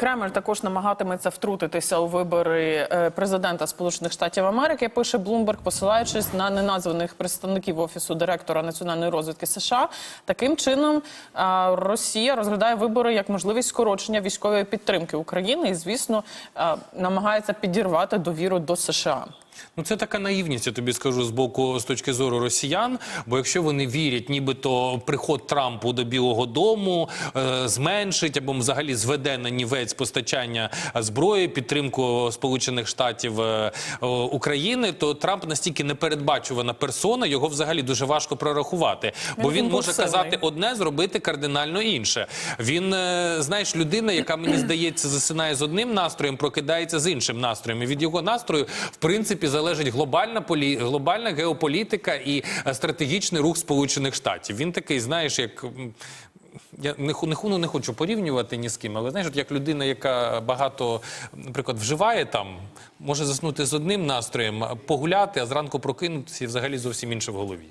Кремль також намагатиметься втрутитися у вибори е, президента Сполучених Штатів Америки. Пише Блумберг, посилаючись на неназваних представників офісу директора національної розвідки США. Таким чином е, Росія розглядає вибори як можливість скорочення військової підтримки України і, звісно, е, намагається підірвати довіру до США. Ну, це така наївність, я тобі скажу з боку з точки зору росіян. Бо якщо вони вірять, нібито приход Трампу до Білого Дому е, зменшить або взагалі зведе на нівець постачання зброї, підтримку Сполучених Штатів е, е, України, то Трамп настільки непередбачувана персона, його взагалі дуже важко прорахувати. Бо Він він може казати одне, зробити кардинально інше. Він, е, знаєш, людина, яка мені здається, засинає з одним настроєм, прокидається з іншим настроєм. І від його настрою, в принципі, залежить глобальна полі... глобальна геополітика і е, стратегічний рух Сполучених Штатів. Він такий, знаєш, як. Я не, ну, не хочу порівнювати ні з ким, але знаєш, от як людина, яка багато, наприклад, вживає там, може заснути з одним настроєм, погуляти, а зранку прокинутися і взагалі зовсім інше в голові.